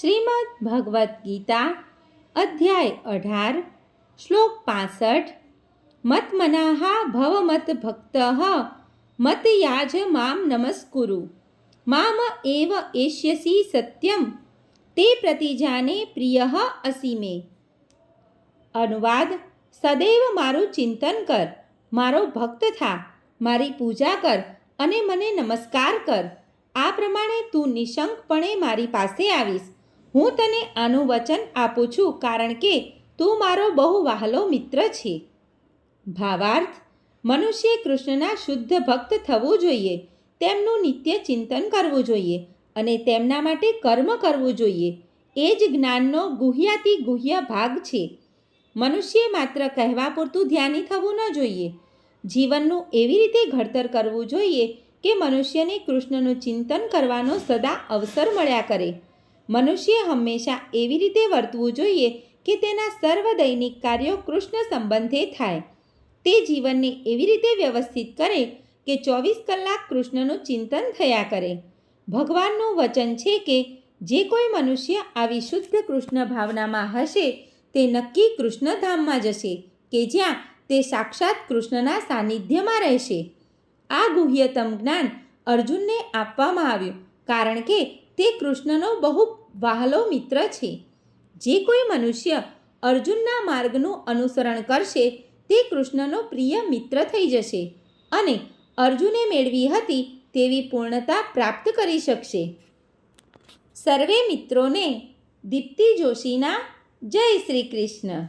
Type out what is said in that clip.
શ્રીમદ ભગવદ્ ગીતા, અધ્યાય અઢાર, શ્લોક પાસઠ, મતમનાહા ભવમત ભક્ત મત યાજ મામ નમસ્કુરુ. મામ એવ એષ્યસી સત્યમ, તે પ્રતિજાને પ્રિય અસી મે. અનુવાદ, સદૈવ મારું ચિંતન કર, મારો ભક્ત થા, મારી પૂજા કર અને મને નમસ્કાર કર. આ પ્રમાણે તું નિશંકપણે મારી પાસે આવીશ. હું તને આનું વચન આપું છું કારણ કે તું મારો બહુ વહાલો મિત્ર છે. ભાવાર્થ, મનુષ્ય કૃષ્ણના શુદ્ધ ભક્ત થવું જોઈએ, તેમનું નિત્ય ચિંતન કરવું જોઈએ અને તેમના માટે કર્મ કરવું જોઈએ. એ જ જ્ઞાનનો ગુહ્યાથી ગુહ્ય ભાગ છે. મનુષ્ય માત્ર કહેવા પૂરતું ધ્યાની થવું ન જોઈએ. જીવનનું એવી રીતે ઘડતર કરવું જોઈએ કે મનુષ્યને કૃષ્ણનું ચિંતન કરવાનો સદા અવસર મળ્યા કરે. મનુષ્ય હંમેશા એવી રીતે વર્તવું જોઈએ કે તેના સર્વ દૈનિક કાર્યો કૃષ્ણ સંબંધે થાય. તે જીવનને એવી રીતે વ્યવસ્થિત કરે કે ચોવીસ કલાક કૃષ્ણનું ચિંતન થયા કરે. ભગવાનનું વચન છે કે જે કોઈ મનુષ્ય આવી શુદ્ધ કૃષ્ણ ભાવનામાં હશે તે નક્કી કૃષ્ણધામમાં જશે કે જ્યાં તે સાક્ષાત કૃષ્ણના સાનિધ્યમાં રહેશે. આ ગુહ્યતમ જ્ઞાન અર્જુનને આપવામાં આવ્યું કારણ કે તે કૃષ્ણનો બહુ વહાલો મિત્ર છે. જે કોઈ મનુષ્ય અર્જુનના માર્ગનું અનુસરણ કરશે, તે કૃષ્ણનો પ્રિય મિત્ર થઈ જશે અને અર્જુને મેળવી હતી તેવી પૂર્ણતા પ્રાપ્ત કરી શકશે. સર્વે મિત્રોને દીપ્તિ જોશીના જય શ્રી કૃષ્ણ.